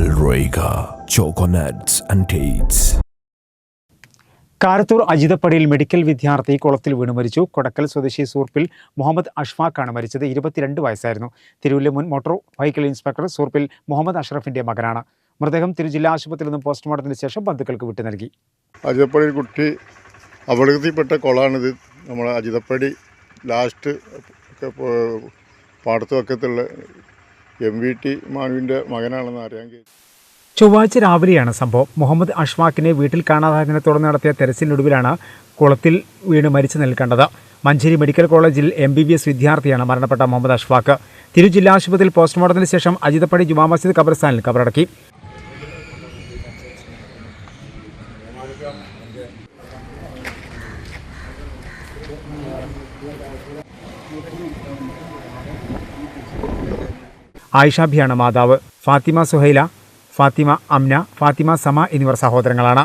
Alroiga Choconuts and dates Karathur അജിതപ്പടിയിൽ medical വിദ്യാർത്ഥി കുളത്തിൽ വീണു മരിച്ചു. കൊടക്കൽ സ്വദേശി സൂർപ്പിൽ മുഹമ്മദ് അഷ്ഫാഖാണ് മരിച്ചത്. ഇരുപത്തിരണ്ട് വയസ്സായിരുന്നു. തിരൂരിലെ മുൻ motor vehicle inspector Soorppil Muhammad അഷ്റഫിന്റെ മകനാണ്. മൃതദേഹം തിരു ജില്ലാ ആശുപത്രിയിൽ നിന്നും പോസ്റ്റ്മോർട്ടത്തിന് ശേഷം ബന്ധുക്കൾക്ക് വിട്ടു നൽകി. അജിതപ്പടി കുട്ടി അപകടത്തിൽപ്പെട്ട കുളമാണിത് നമ്മളെ അജിതപ്പടി ലാസ്റ്റ് പാടത്തുവക്കത്തുള്ള എം വി ടി മാനുവിന്റെ മകനാണെന്ന് കഴിയും. ചൊവ്വാഴ്ച രാവിലെയാണ് സംഭവം. മുഹമ്മദ് അഷ്വാഖിനെ വീട്ടിൽ കാണാതായതിനെ തുടർന്ന് നടത്തിയ തെരച്ചിലിനൊടുവിലാണ് കുളത്തിൽ വീണ് മരിച്ചു നിൽക്കേണ്ടത്. മഞ്ചേരി മെഡിക്കൽ കോളേജിൽ എം ബി ബി എസ് വിദ്യാർത്ഥിയാണ് മരണപ്പെട്ട മുഹമ്മദ് അഷ്വാഖ്. തിരു ജില്ലാ ആശുപത്രിയിൽ പോസ്റ്റ്മോർട്ടത്തിന് ശേഷം അജിതപ്പടി ജുമാ മസ്ജിദ് ഖബർസ്ഥാനിൽ കബറടക്കി. ആയിഷാബിയാണ് മാതാവ്. ഫാത്തിമ സുഹൈല ഫാത്തിമ അംന ഫാത്തിമ സമ എന്നിവർ സഹോദരങ്ങളാണ്.